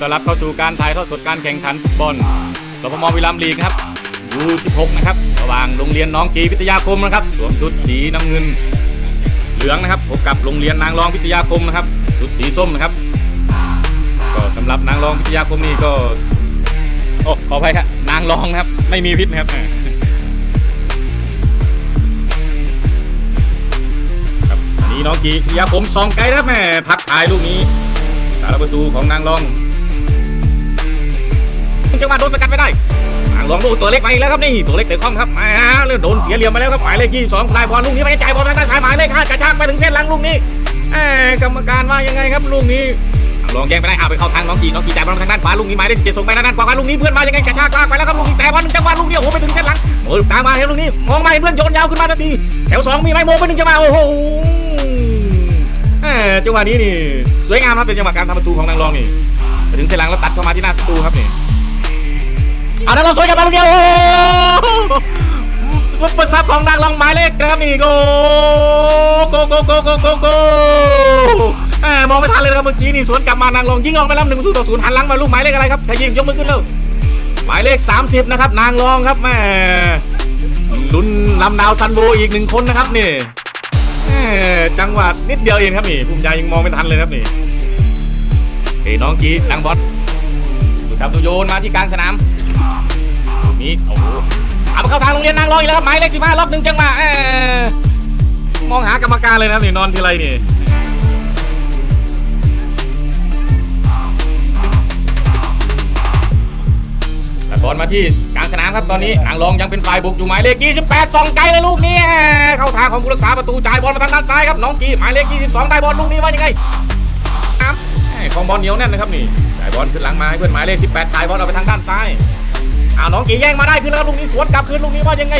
ต้อนรับเข้าสู่การถ่ายทอดสดการแข่งขันฟุตบอลสพมวิลัมย์ลีกนะครับยู16นะครับระหว่างโรงเรียนน้องกีวิทยาคมนะครับ สวมชุดสีน้ำเงิน เหลืองนะครับพบกับโรงเรียนนางรองวิทยาคมนะครับ ชุดสีส้มนะครับ ก็สำหรับนางรองวิทยาคมนี่ก็โอ้ขออภัยครับนางรองนะครับ ไม่มีพิษนะครับครับอันนี้น้องกีวิทยาคมสองไกลนะครับแม่พักทายลูกนี้สารประตูของนางรอง จังหวะโดนสกัดไม่ได้นางรองลูกตัวเล็กไปแล้วครับนี่ตัวเล็กเตะข้อมครับมาเรื่องโดนเสียเหลี่ยมไปแล้วครับหมายเลขยี่สองได้บอลลูกนี้ไปจ่ายบอลทางด้านซ้ายหมายเลขห้ากระชากไปถึงเส้นหลังลูกนี้แหม่กรรมการว่ายังไงครับลูกนี้ลองแย่งไปได้เอาไปเข้าทางน้องกีน้องกีจ่ายบอลทางด้านขวาลูกนี้หมายเลขเจ็ดส่งไปด้านขวาลูกนี้เพื่อนมายังไงกระชากลากไปแล้วครับลูกนี้แต่บอลจังหวะลูกนี้โอ้โหไปถึงเส้นหลังโอ้ตามมาเห็นลูกนี้มองมาเห็นเพื่อนโยนยาวขึ้นมาทันทีแถวสองมีไหมโมไปหนึ่งจังหวะโอ้โหแหม่จังหวะนี้นี่สวยงามครับเป็นจังหวะการทำประตูของนางรองนี่ไปถึงเส้นหลังแล้วตัดเข้ามาที่หน้าประตูครับนี่ เอานางรองสวยกลับมาลูกเดียวซุปเปอร์ซับของนางรองหมายเลขนะครับนี่โกโกโกโกโกโกโกแหมมองไม่ทันเลยนะครับเมื่อกี้นี่สวนกลับมานางรองยิงออกไปแล้วหนึ่งศูนย์ต่อศูนย์หันหลังมาลูกหมายเลขอะไรครับใครยิงยกมือขึ้นเร็วหมายเลข 30 นะครับ นางรองครับแหม่ลุ้นลำดาวซันโบอีกหนึ่งคนนะครับนี่จังหวะนิดเดียวเองครับนี่ภูมิใจยังมองไม่ทันเลยครับนี่เฮ้น้องจีดังบอลสุชาตุโยนมาที่กลางสนาม นี่โอ้โหเอามาเข้าทางโรงเรียนนางรองอีกแล้วครับหมายเลข15รอบหนึ่งจังหวะแหม่มองหากรรมการเลยนะครับนี่นอนทีไรนี่บอลมาที่กลางสนามครับตอนนี้นางรองยังเป็นฝ่ายบุกอยู่หมายเลข 28ส่องไกลเลยลูกนี้เข้าทางของผู้รักษาประตูจ่ายบอลมาทางด้านซ้ายครับน้องกีหมายเลข 22 ได้บอลลูกนี้ว่ายังไงของบอลเหนียวแน่นนะครับนี่จ่ายบอลขึ้นหลังมาให้เพื่อนหมายเลข 18ถ่ายบอลเอาไปทางด้านซ้าย อ้าวน้องกีแย่งมาได้ขึ้นแล้วลูกนี้สวนกลับคืนลูกนี้ว่ายังไง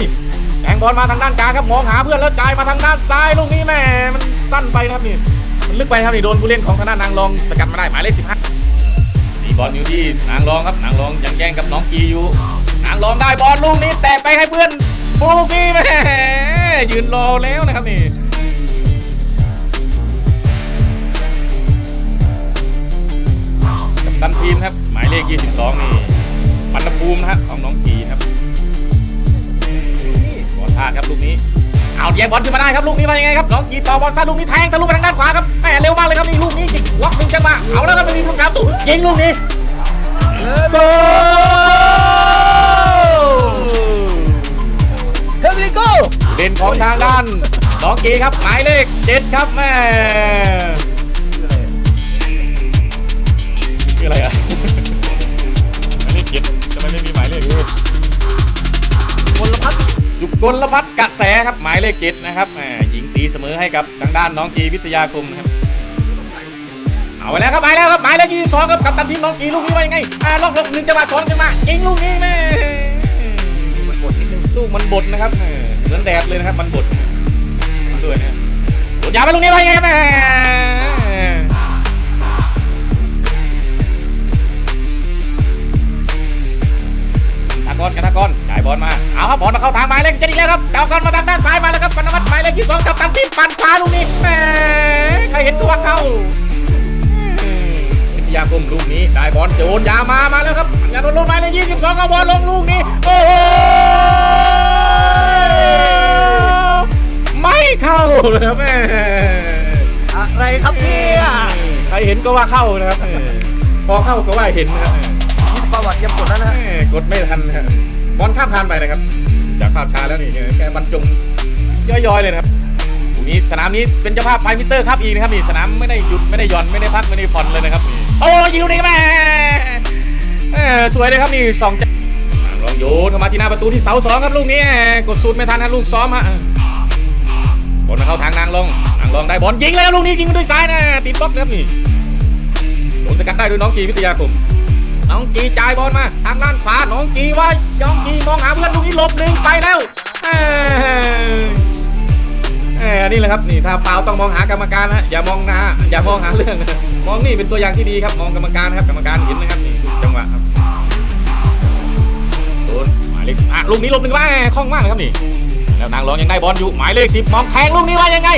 แทงบอลมาทางด้านกลางครับมองหาเพื่อนแล้วจ่ายมาทางด้านซ้ายลูกนี้แม่มันสั้นไปครับนี่มันลึกไปครับนี่โดนผู้เล่นของทางด้านนางรองสกัดมาได้หมายเลข15มีบอลอยู่ที่นางรองครับนางรองยังแย่งกับน้องกีอยู่นางรองได้บอลลูกนี้แต่ไปให้เพื่อนลูกนี้แม่ยืนรอแล้วนะครับนี่กัปตันทีมครับหมายเลข 22 นี่ ปันภูมินะฮะของน้องกีครับบอลพลาดครับลูกนี้ เอาแย่งบอลขึ้นมาได้ครับลูกนี้มายังไงครับน้องกีต่อบอลซะลูกนี้แทงทะลุไปทางด้านขวาครับแหมเร็วมากเลยครับนี่ลูกนี้จิกล็อกหนึ่งจังหวะเอาแล้วครับไม่มีลูกครับตู้ยิงลูกนี้โกเฮลิโก้เล่นของทางด้านน้องกีครับหมายเลขเจ็ดครับแม่ กลพัฒน์กระแสครับหมายเลขเจ็ดนะครับแหมหญิงตีเสมอให้กับทางด้านน้องกีวิทยาคมนะครับเอาไปแล้วครับไปแล้วครับหมายเลขยี่สิบสองครับกับตันทีมน้องกีลูกนี้ว่ายังไงอ่าล็อกล็อกหนึ่งจังหวะสองจังหวะยิงลูกนี้แม่มันบดนิดนึงลูกมันบดนะครับแหมเหมือนแดดเลยนะครับมันบดด้วยนะโดดยาวไปลูกนี้ไปไงครับแหม บอลมา เอาครับบอลมาเข้าทางหมายเลขเจ็ดอีกแล้วครับดาวกรมาทางด้านซ้ายมาแล้วครับปนวัตหมายเลขที่สองกับตันทีมปั่นขวาลูกนี้แหมใครเห็นตัวเข้าอืมวิทยาคมลูกนี้ได้บอลโยนยาวมามาแล้วครับปัญญาโดนลงหมายเลขยี่สิบสองเอาบอลลงลูกนี้โอ้โหไม่เข้าเลยครับแม่อะไรครับเนี่ยใครเห็นก็ว่าเข้านะครับพอเข้าก็ว่าเห็นนะครับยี่สิบกว่าวัตต์ยังกดแล้วนะฮะกดไม่ทันนะครั บอลข้ามคานไปนะครับ จากภาพช้าแล้วนี่แกบรรจงย่อยๆเลยนะครับตรงนี้สนามนี้เป็นเจ้าภาพไฟมิเตอร์ครับอีกนะครับนี่สนามไม่ได้หยุดไม่ได้หย่อนไม่ได้พักไม่ได้ผ่อนเลยนะครับโอ้ยิงนี่แม่สวยเลยครับนี่สองจังลองโยนเข้ามาที่หน้าประตูที่เสาสองครับลูกนี้กดสูตรไม่ทันนะลูกซ้อมฮะบอลมาเข้าทางนางลงนางลงได้บอลยิงแล้วลูกนี้ยิงด้วยซ้ายนะติดบล็อกนะครับนี่โดนสกัดได้ด้วยน้องกีวิทยาคม น้องกีจ่ายบอลมา ทางด้านขวา น้องกีไว่าน้องกีมองหาเพื่อนลูกนี้หลบหนึ่งไปแล้วนี่แหละครับนี่ถ้าเปล่าต้องมองหากรรมการนะอย่ามองน้าอย่ามองหาเรื่องมองนี่เป็นตัวอย่างที่ดีครับมองกรรมการครับกรรมการเห็นนะครับนี่จังหวะครับโดนหมายเลขสิบอะลูกนี้หลบหนึ่งว่าคล่องมากเลยครับนี่แล้วนางรองยังได้บอลอยู่หมายเลขสิบมองแทงลูกนี้ว่ายังไง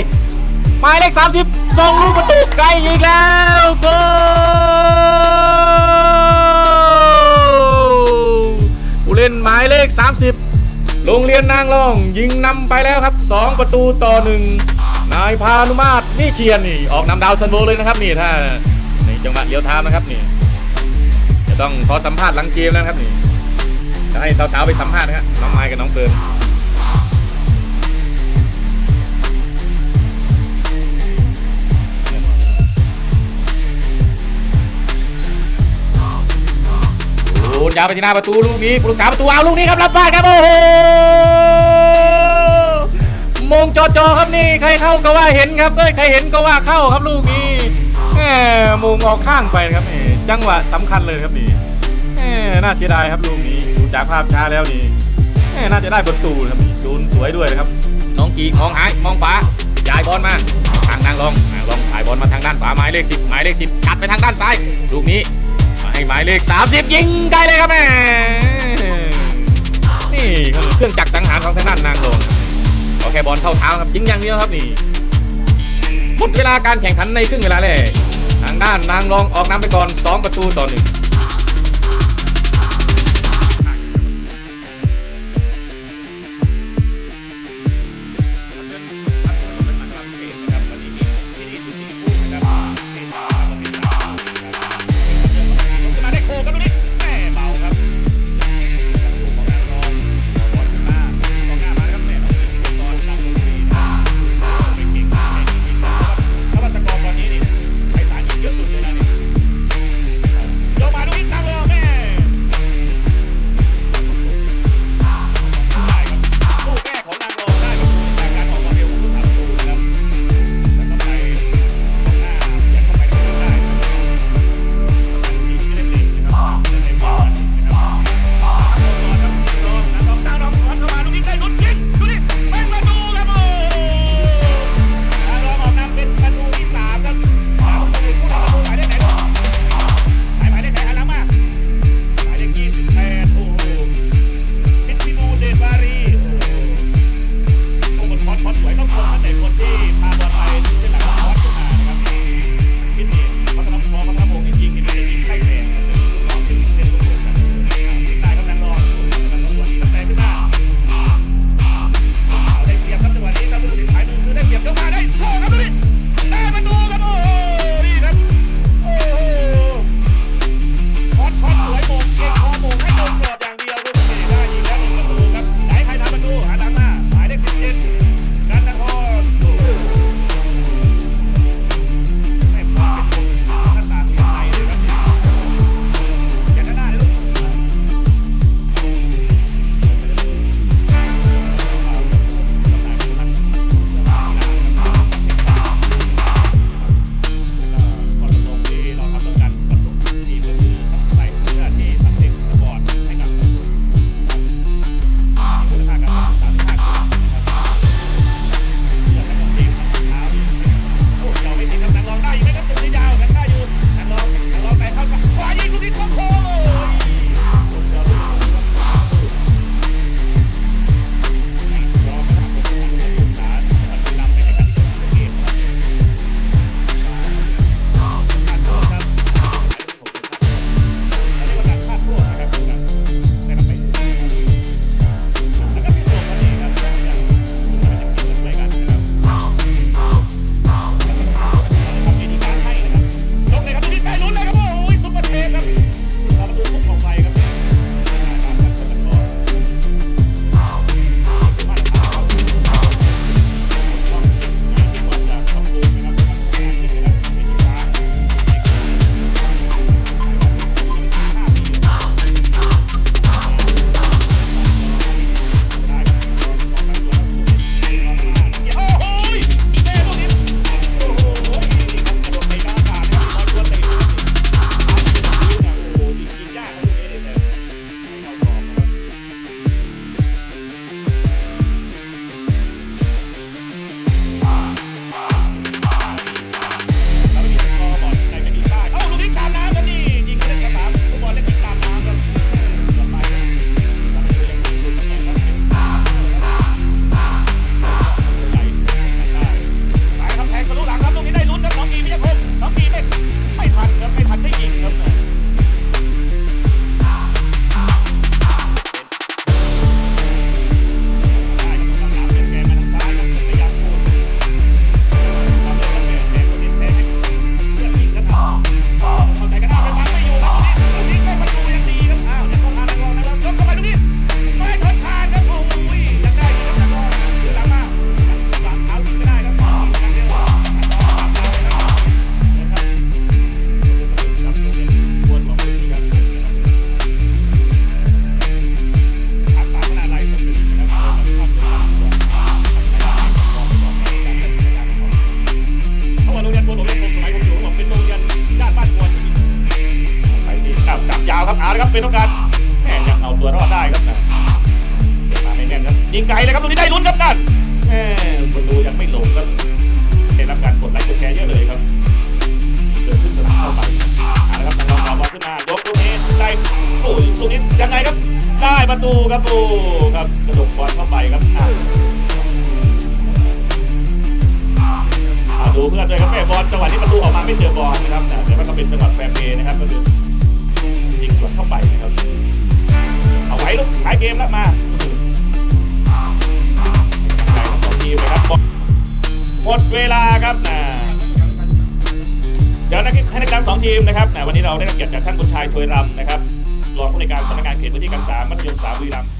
หมายเลขสามสิบส่งลูกประตูไกลอีกแล้วโก เล่นหมายเลข 30 โรงเรียนนางรองยิงนำไปแล้วครับ 2 ประตูต่อหนึ่งนายพานุมาตรนี่เชียนนี่ออกนำดาวซันโบเลยนะครับนี่ถ้าในจังหวะเลี้ยวเท้านะครับนี่จะต้องขอสัมภาษณ์หลังเกมแล้วนะครับนี่จะให้สาวๆไปสัมภาษณ์นะครับน้องไม้กับน้องเฟิร์นาวไปที่หน้าประตูลูกนี้ผู้รักษาประตูเอาลูกนี้ครับรับบ้าครับโอ้โหมงจอจอครับนี่ใครเข้าก็ว่าเห็นครับเอ้ยใครเห็นก็ว่าเข้าครับลูกนี้แหมมงออกข้างไปครับนี่จังหวะสำคัญเลยครับนี่แหมน่าเสียดายครับลูกนี้ดูจากภาพช้าแล้วนี่แหมน่าจะได้ประตูนะครับนี่ดูสวยด้วยนะครับ น้องกีมองหายมองขวาย้ายบอลมาทางนางรองนางรองถ่ายบอลมาทางด้านขวาหมายเลขสิบหมายเลขสิบกัดไปทางด้านซ้ายลูกนี้ ให้หมายเลขสามสิบยิงได้เลยครับแม่นี่เครื่องจักรสังหารของทางด้านนางลงขอแค่บอลเข้าเท้าครับยิงอย่างเดียวครับนี่หมดเวลาการแข่งขันในครึ่งเวลาแรกทางด้านนางรองออกนำไปก่อนสองประตูต่อหนึ่ง ครับโอ้ครับกระดกบอลเข้าไปครับอะอะดูเพื่อนด้วยครับแม่บอลจังหวะนี้ประตูออกมาไม่เจอบอลนะครับแต่แต่ว่าก็เป็นจังหวะแฟร์เพย์นะครับก็คือยิงสวนเข้าไปนะครับเอาไว้ลูกท้ายเกมแล้วมาใช่ทั้งสองทีมนะครับหมดเวลาครับนะเดี๋ยวนักให้นักการสองทีมนะครับนะวันนี้เราได้รับเกียรติจากท่านบุญชัยถวยรำนะครับ รองผู้ในการสำนักงานเขตพื้นที่การศึกษามัธยมศึกษาบุรีรัมย์